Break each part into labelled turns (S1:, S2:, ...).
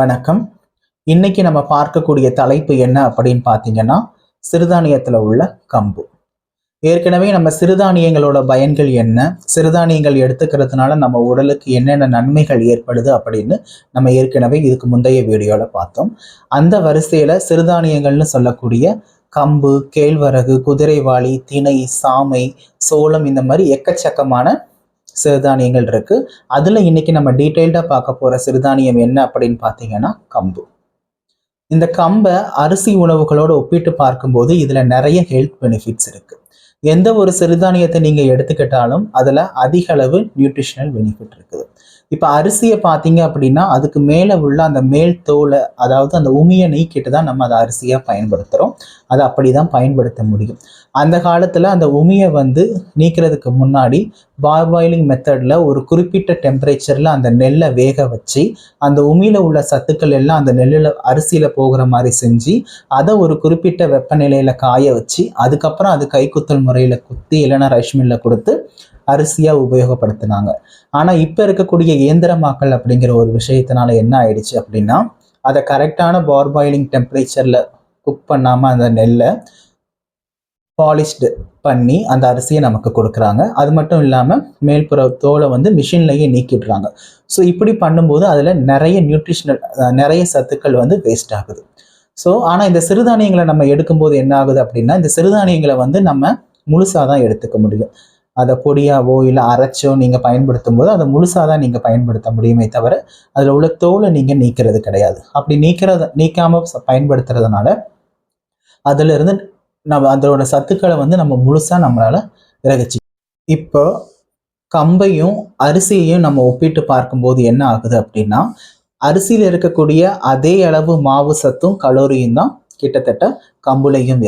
S1: வணக்கம். இன்னைக்கு நம்ம பார்க்கக்கூடிய தலைப்பு என்ன அப்படின்னு பார்த்தீங்கன்னா சிறுதானியத்தில் உள்ள கம்பு. ஏற்கனவே நம்ம சிறுதானியங்களோட பயன்கள் என்ன சிறுதானியங்கள் எடுத்துக்கிறதுனால நம்ம உடலுக்கு என்னென்ன நன்மைகள் ஏற்படுது அப்படின்னு நம்ம ஏற்கனவே இதுக்கு முந்தைய வீடியோவில் பார்த்தோம். அந்த வரிசையில் சிறுதானியங்கள்னு சொல்லக்கூடிய கம்பு கேழ்வரகு குதிரைவாளி திணை சாமை சோளம் இந்த மாதிரி எக்கச்சக்கமான சிறுதானியங்கள் இருக்கு. அதுல இன்னைக்கு நம்ம டீட்டெயில்டாக பார்க்க போற சிறுதானியம் என்ன அப்படின்னு பார்த்தீங்கன்னா கம்பு. இந்த கம்பை அரிசி உணவுகளோடு ஒப்பிட்டு பார்க்கும்போது இதுல நிறைய ஹெல்த் பெனிஃபிட்ஸ் இருக்கு. எந்த ஒரு சிறுதானியத்தை நீங்க எடுத்துக்கிட்டாலும் அதுல அதிக அளவு நியூட்ரிஷனல் பெனிஃபிட் இருக்குது. இப்போ அரிசியை பார்த்தீங்க அப்படின்னா அதுக்கு மேலே உள்ள அந்த மேல் தோலை அதாவது அந்த உமியை நீக்கிட்டு தான் நம்ம அதை அரிசியாக பயன்படுத்துகிறோம் அதை அப்படி தான் பயன்படுத்த முடியும். அந்த காலத்தில் அந்த உமியை வந்து நீக்கிறதுக்கு முன்னாடி பார்பாயிலிங் மெத்தடில் ஒரு குறிப்பிட்ட டெம்பரேச்சரில் அந்த நெல்லை வேக வச்சு அந்த உமியில் உள்ள சத்துக்கள் எல்லாம் அந்த நெல்லில் அரிசியில் போகிற மாதிரி செஞ்சு அதை ஒரு குறிப்பிட்ட வெப்பநிலையில் காய வச்சு அதுக்கப்புறம் அது கைக்குத்தல் முறையில் குத்தி இல்லைன்னா ரைஸ் மில்லில் கொடுத்து அரிசியாக உபயோகப்படுத்தினாங்க. ஆனால் இப்போ இருக்கக்கூடிய இயந்திரமாக்கல் அப்படிங்கிற ஒரு விஷயத்தினால என்ன ஆயிடுச்சு அப்படின்னா அதை கரெக்டான பார்பாயிலிங் டெம்பரேச்சரில் குக் பண்ணாமல் அந்த நெல்லை பாலிஷ்டு பண்ணி அந்த அரிசியை நமக்கு கொடுக்குறாங்க. அது மட்டும் இல்லாமல் மேல்புற தோலை வந்து மிஷின்லேயே நீக்கிடுறாங்க. ஸோ இப்படி பண்ணும்போது அதில் நிறைய நியூட்ரிஷனல் நிறைய சத்துக்கள் வந்து வேஸ்ட் ஆகுது. ஸோ ஆனால் இந்த சிறுதானியங்களை நம்ம எடுக்கும்போது என்ன ஆகுது அப்படின்னா இந்த சிறுதானியங்களை வந்து நம்ம முழுசாக தான் எடுத்துக்க முடியும். அதை பொடியாவோ இல்லை அரைச்சோ நீங்கள் பயன்படுத்தும் போது அதை முழுசாக தான் நீங்கள் பயன்படுத்த முடியுமே தவிர அதில் உள்ள தோலை நீங்கள் நீக்கிறது கிடையாது. அப்படி நீக்கிறத நீக்காமல் பயன்படுத்துறதுனால அதிலிருந்து நம்ம அதோட சத்துக்களை வந்து நம்ம முழுசாக நம்மளால் விறகுச்சு இப்போ கம்பையும் அரிசியையும் நம்ம ஒப்பிட்டு பார்க்கும்போது என்ன ஆகுது அப்படின்னா அரிசியில் இருக்கக்கூடிய அதே அளவு மாவு சத்தும் கலோரியும் தான் கிட்டத்தட்ட கம்புலையும்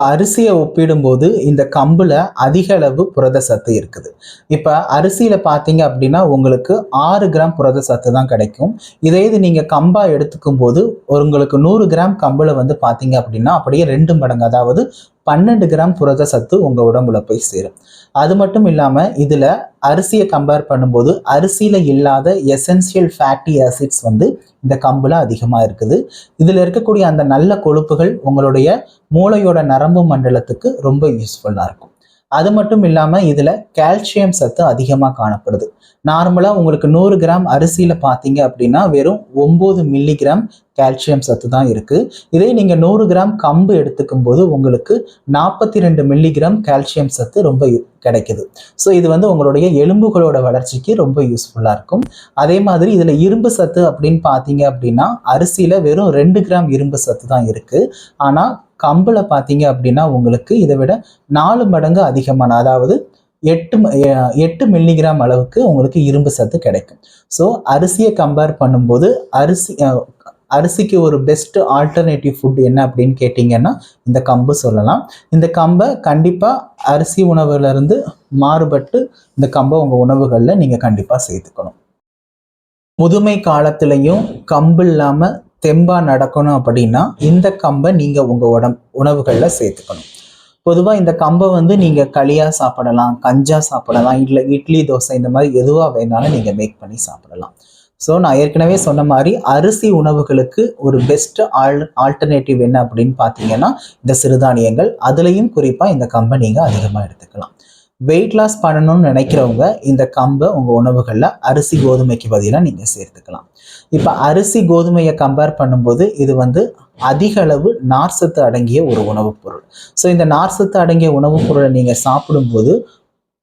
S1: அரிசியை ஒப்பிடும்போது இந்த கம்பில் அதிக அளவு புரத சத்து இருக்குது. இப்போ அரிசியில் பார்த்தீங்க அப்படின்னா உங்களுக்கு ஆறு கிராம் புரத சத்து தான் கிடைக்கும். இதே இது நீங்கள் கம்பாக எடுத்துக்கும் போது உங்களுக்கு நூறு கிராம் கம்பில் வந்து பார்த்தீங்க அப்படின்னா அப்படியே ரெண்டு மடங்கு அதாவது பன்னெண்டு கிராம் புரத சத்து உங்கள் உடம்புல போய் சேரும். அது மட்டும் இல்லாமல் இதில் அரிசியை கம்பேர் பண்ணும்போது அரிசியில் இல்லாத எசென்சியல் ஃபேட்டி ஆசிட்ஸ் வந்து இந்த கம்பில் அதிகமாக இருக்குது. இதில் இருக்கக்கூடிய அந்த நல்ல கொழுப்புகள் உங்களுடைய மூளையோட நரம்பு மண்டலத்துக்கு ரொம்ப யூஸ்ஃபுல்லாக இருக்கும். அது மட்டும் இல்லாமல் இதில் கால்சியம் சத்து அதிகமாக காணப்படுது. நார்மலாக உங்களுக்கு நூறு கிராம் அரிசியில் பார்த்தீங்க அப்படின்னா வெறும் ஒம்பது மில்லிகிராம் கால்சியம் சத்து தான் இருக்குது இதே நீங்கள் நூறு கிராம் கம்பு எடுத்துக்கும் போது உங்களுக்கு நாற்பத்தி ரெண்டு மில்லிகிராம் கால்சியம் சத்து ரொம்ப கிடைக்குது. ஸோ இது வந்து உங்களுடைய எலும்புகளோட வளர்ச்சிக்கு ரொம்ப யூஸ்ஃபுல்லாக இருக்கும். அதே மாதிரி இதில் இரும்பு சத்து அப்படின்னு பார்த்தீங்க அப்படின்னா அரிசியில் வெறும் ரெண்டு கிராம் இரும்பு சத்து தான் இருக்குது ஆனால் கம்பில் பார்த்தீங்க அப்படின்னா உங்களுக்கு இதை விட நாலு மடங்கு அதிகமான அதாவது எட்டு எட்டு மில்லிகிராம் அளவுக்கு உங்களுக்கு இரும்பு சத்து கிடைக்கும். ஸோ அரிசியை கம்பேர் பண்ணும்போது அரிசி அரிசிக்கு ஒரு பெஸ்ட் ஆல்டர்னேட்டிவ் ஃபுட் என்ன அப்படின்னு கேட்டிங்கன்னா இந்த கம்பு சொல்லலாம். இந்த கம்பை கண்டிப்பாக அரிசி உணவுலேருந்து மாறுபட்டு இந்த கம்பை உங்கள் உணவுகளில் நீங்கள் கண்டிப்பாக சேர்த்துக்கணும். முதுமை காலத்துலேயும் கம்பு இல்லாமல் தெம்பா நடக்கணும் அப்படின்னா இந்த கம்பை நீங்கள் உங்கள் உடம் உணவுகளில் சேர்த்துக்கணும். பொதுவாக இந்த கம்பை வந்து நீங்கள் களியாக சாப்பிடலாம் கஞ்சா சாப்பிடலாம் இல்லை இட்லி தோசை இந்த மாதிரி எதுவாக வேணாலும் நீங்கள் மேக் பண்ணி சாப்பிடலாம். ஸோ நான் ஏற்கனவே சொன்ன மாதிரி அரிசி உணவுகளுக்கு ஒரு பெஸ்ட் ஆல் ஆல்டர்னேட்டிவ் என்ன அப்படின்னு பார்த்தீங்கன்னா இந்த சிறுதானியங்கள். அதுலேயும் குறிப்பாக இந்த கம்பை நீங்கள் அதிகமாக எடுத்துக்கலாம். வெயிட் லாஸ் பண்ணணும்னு நினைக்கிறவங்க இந்த கம்பை உங்கள் உணவுகளில் அரிசி கோதுமைக்கு பதிலாக நீங்கள் சேர்த்துக்கலாம். இப்போ அரிசி கோதுமையை கம்பேர் பண்ணும்போது இது வந்து அதிக அளவு நார்சத்து அடங்கிய ஒரு உணவுப் பொருள். ஸோ இந்த நார்சத்து அடங்கிய உணவுப் பொருளை நீங்கள் சாப்பிடும்போது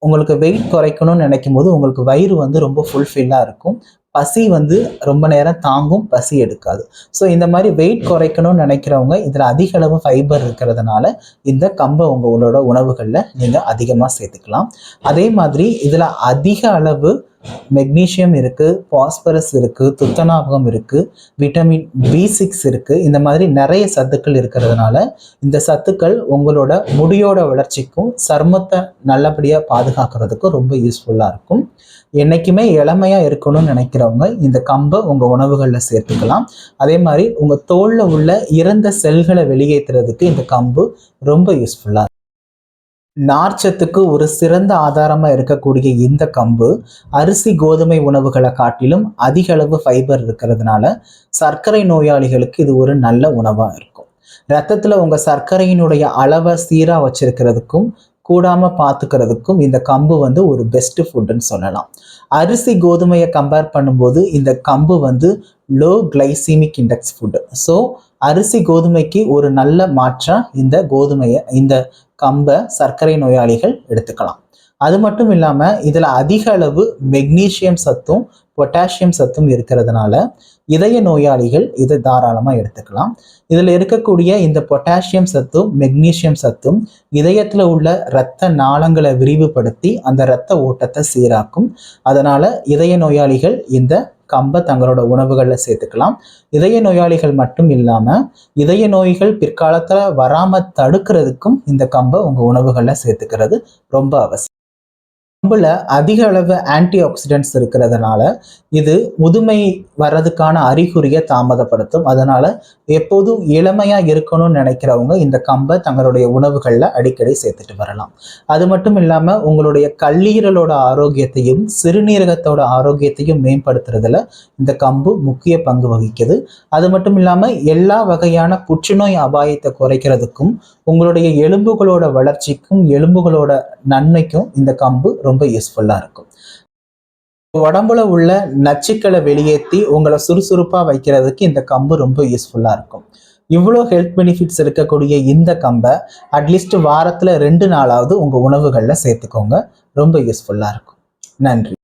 S1: உங்களுக்கு வெயிட் குறைக்கணும்னு நினைக்கும் போது உங்களுக்கு வயிறு வந்து ரொம்ப ஃபுல்ஃபில்லாக இருக்கும். பசி வந்து ரொம்ப நேரம் தாங்கும் பசி எடுக்காது. ஸோ இந்த மாதிரி வெயிட் குறைக்கணும்னு நினைக்கிறவங்க இதில் அதிக அளவு ஃபைபர் இருக்கிறதுனால இந்த கம்பை உங்களோட உணவுகளில் நீங்கள் அதிகமாக சேர்த்துக்கலாம். அதே மாதிரி இதில் அதிக அளவு மெக்னீஷியம் இருக்குது பாஸ்பரஸ் இருக்குது துத்தநாபகம் இருக்குது விட்டமின் பி சிக்ஸ் இருக்குது இந்த மாதிரி நிறைய சத்துக்கள் இருக்கிறதுனால இந்த சத்துக்கள் உங்களோட முடியோட வளர்ச்சிக்கும் சர்மத்தை நல்லபடியாக பாதுகாக்கிறதுக்கும் ரொம்ப யூஸ்ஃபுல்லாக இருக்கும். என்றைக்குமே இளமையாக இருக்கணும்னு நினைக்கிறவங்க இந்த கம்பை உங்கள் உணவுகளில் சேர்த்துக்கலாம். அதே மாதிரி உங்கள் தோலில் உள்ள இறந்த செல்களை வெளியேற்றுறதுக்கு இந்த கம்பு ரொம்ப யூஸ்ஃபுல்லாக நார்ச்சத்துக்கு ஒரு சிறந்த ஆதாரமா இருக்கக்கூடிய இந்த கம்பு அரிசி கோதுமை உணவுகளை காட்டிலும் அதிக அளவு ஃபைபர் இருக்கிறதுனால சர்க்கரை நோயாளிகளுக்கு இது ஒரு நல்ல உணவா இருக்கும். ரத்தத்துல உங்க சர்க்கரையினுடைய அளவை சீரா வச்சிருக்கிறதுக்கும் கூடாம பார்த்துக்கிறதுக்கும் இந்த கம்பு வந்து ஒரு பெஸ்ட் ஃபுட்டுன்னு சொல்லலாம். அரிசி கோதுமையை கம்பேர் பண்ணும்போது இந்த கம்பு வந்து low glycemic index food so அரிசி கோதுமைக்கு ஒரு நல்ல மாற்றம் இந்த கோதுமையை இந்த கம்பை சர்க்கரை நோயாளிகள் எடுத்துக்கலாம். அது மட்டும் இல்லாமல் இதில் அதிக அளவு மெக்னீசியம் சத்தும் பொட்டாசியம் சத்தும் இருக்கிறதுனால இதய நோயாளிகள் இதை தாராளமாக எடுத்துக்கலாம். இதில் இருக்கக்கூடிய இந்த பொட்டாசியம் சத்தும் மெக்னீசியம் சத்தும் இதயத்தில் உள்ள இரத்த நாளங்களை விரிவுபடுத்தி அந்த இரத்த ஓட்டத்தை சீராக்கும். அதனால் இதய நோயாளிகள் இந்த கம்பை தங்களோட உணவுகளில் சேர்த்துக்கலாம். இதய நோயாளிகள் மட்டும் இல்லாமல் இதய நோய்கள் பிற்காலத்தில் வராமல் தடுக்கிறதுக்கும் இந்த கம்பை உங்கள் உணவுகளில் சேர்த்துக்கிறது ரொம்ப அவசியம். கம்பில் அதிக அளவு ஆன்டி ஆக்சிடென்ட்ஸ் இருக்கிறதுனால இது முதுமை வர்றதுக்கான அறிகுறியை தாமதப்படுத்தும். அதனால் எப்போதும் இளமையாக இருக்கணும்னு நினைக்கிறவங்க இந்த கம்பை தங்களுடைய உணவுகளில் அடிக்கடி சேர்த்துட்டு வரலாம். அது மட்டும் இல்லாமல் உங்களுடைய கல்லீரலோட ஆரோக்கியத்தையும் சிறுநீரகத்தோட ஆரோக்கியத்தையும் மேம்படுத்துறதுல இந்த கம்பு முக்கிய பங்கு வகிக்குது. அது மட்டும் இல்லாமல் எல்லா வகையான புற்றுநோய் அபாயத்தை குறைக்கிறதுக்கும் உங்களுடைய எலும்புகளோட வளர்ச்சிக்கும் எலும்புகளோட நன்மைக்கும் இந்த கம்பு ரொம்ப யூஸ்ஃபுல்லாக இருக்கும். உடம்புல உள்ள நச்சுக்களை வெளியேற்றி உங்களை சுறுசுறுப்பாக வைக்கிறதுக்கு இந்த கம்பு ரொம்ப யூஸ்ஃபுல்லாக இருக்கும். இவ்வளோ ஹெல்த் பெனிஃபிட்ஸ் இருக்கக்கூடிய இந்த கம்பை அட்லீஸ்ட் வாரத்தில் ரெண்டு நாளாவது உங்கள் உணவுகளில் சேர்த்துக்கோங்க. ரொம்ப யூஸ்ஃபுல்லாக இருக்கும். நன்றி.